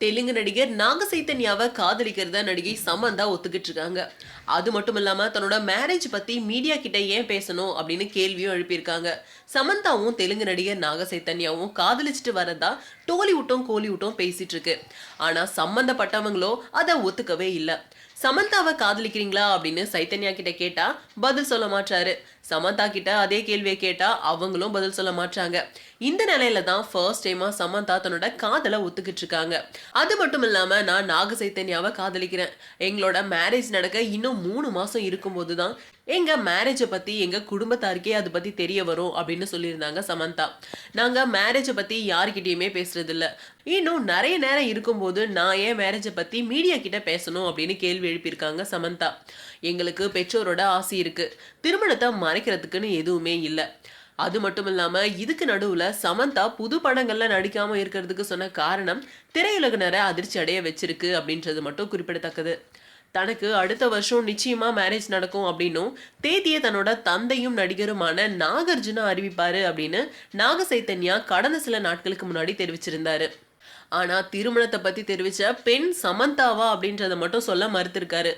தெலுங்கு நடிகர் நாக சைத்தன்யாவை காதலிக்கிறத நடிகை சமந்தா ஒத்துக்கிட்டு இருக்காங்க அது மட்டும் இல்லாம தன்னோட மேரேஜ் பத்தி மீடியா கிட்ட ஏன் பேசணும் அப்படின்னு கேள்வியும் எழுப்பியிருக்காங்க. சமந்தாவும் தெலுங்கு நடிகர் நாக சைத்தன்யாவும் காதலிச்சுட்டு வரதா டோலிவுட்டும் கோலிவுட்டும் பேசிட்டு இருக்கு ஆனா சம்பந்தப்பட்டவங்களோ அதை ஒத்துக்கவே இல்லை. சமந்தாவை காதலிக்கிறீங்களா அப்படின்னு சைத்தன்யா கிட்ட கேட்டா பதில் சொல்ல மாட்டாரு. சமந்தா கிட்ட அதே கேள்வியை கேட்டா அவங்களும் பதில் சொல்ல மாட்டாங்க இந்த நிலையில தான் ஃபர்ஸ்ட் டைமா சமந்தா தன்னோட காதலை ஒத்துக்கிட்டு இருக்காங்க. அது மட்டும் இல்லாம நான் நாக சைத்தன்யாவை காதலிக்கிறேன். எங்களோட மேரேஜ் நடக்க இன்னும் மூணு மாசம் இருக்கும்போது தான் எங்க மேரேஜை பத்தி எங்க குடும்பத்தாருக்கே அதை பத்தி தெரிய வரும் அப்படின்னு சொல்லியிருந்தாங்க சமந்தா. நாங்க மேரேஜை பத்தி யாருக்கிட்டயுமே பேசுறது இல்ல இன்னும் நிறைய நேரம் இருக்கும்போது நான் ஏன் மேரேஜை பத்தி மீடியா கிட்ட பேசணும் அப்படின்னு கேள்வி எழுப்பியிருக்காங்க சமந்தா. எங்களுக்கு பெற்றோரோட ஆசை இருக்கு. திருமணத்தை மறைக்கிறதுக்குன்னு எதுவுமே இல்லை. அது மட்டும் இல்லாம இதுக்கு நடுவுல சமந்தா புது படங்கள்ல நடிக்காம இருக்கிறதுக்கு சொன்ன காரணம் திரையுலகினரை அதிர்ச்சி அடைய வச்சிருக்கு அப்படின்றது மட்டும் குறிப்பிடத்தக்கது. தனக்கு அடுத்த வருஷம் நிச்சயமா மேரேஜ் நடக்கும் அப்படின்னும் தேதியை தன்னோட தந்தையும் நடிகருமான நாகார்ஜுனா அறிவிப்பாரு அப்படின்னு நாக சைத்தன்யா கடந்த சில நாட்களுக்கு முன்னாடி தெரிவிச்சிருந்தாரு. ஆனா திருமணத்தை பத்தி தெரிவிச்ச பெண் சமந்தாவா அப்படின்றத மட்டும் சொல்ல மறுத்திருக்காரு.